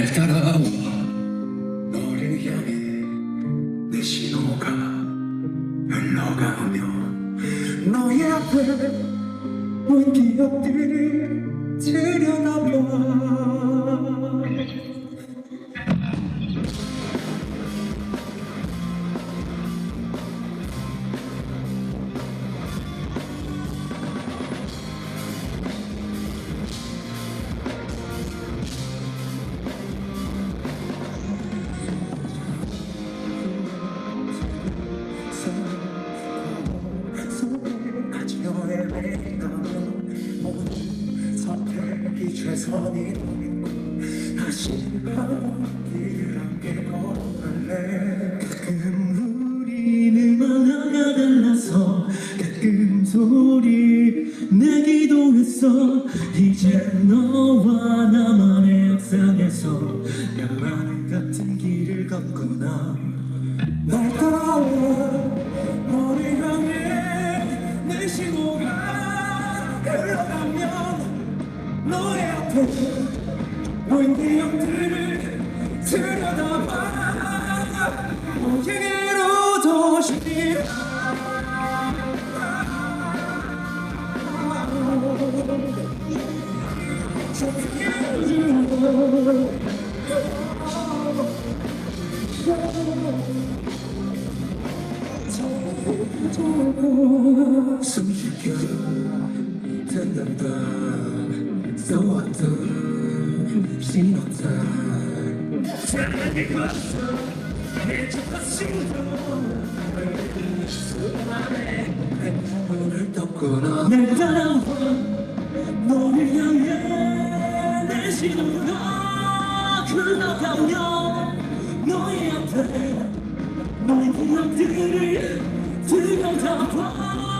날 따라와 너를 향해 내 신호가 흘러가면 너의 앞에 본 기억들을 들여다 이 최선이라고 믿고 다시 길을 함께 걸을래. 가끔 우리는 만화가 달라서 가끔 소리 내기도 했어. 이제 너와 나만의 역상에서 야만 같은 길을 걷구나. 날 따라와 너를 향해 내 신호가 흘러가면 너의 앞에 보인 기억들을 들여다봐 너에게로 도시 숨쉬겨 듣는다 써왔던 신호탄 사랑이 왔어 해줘가 신호 오늘 떴구나. 날 따라와 너를 향해 내 신호가 흘러가면 너의 앞에 너의 기억들을 들여다봐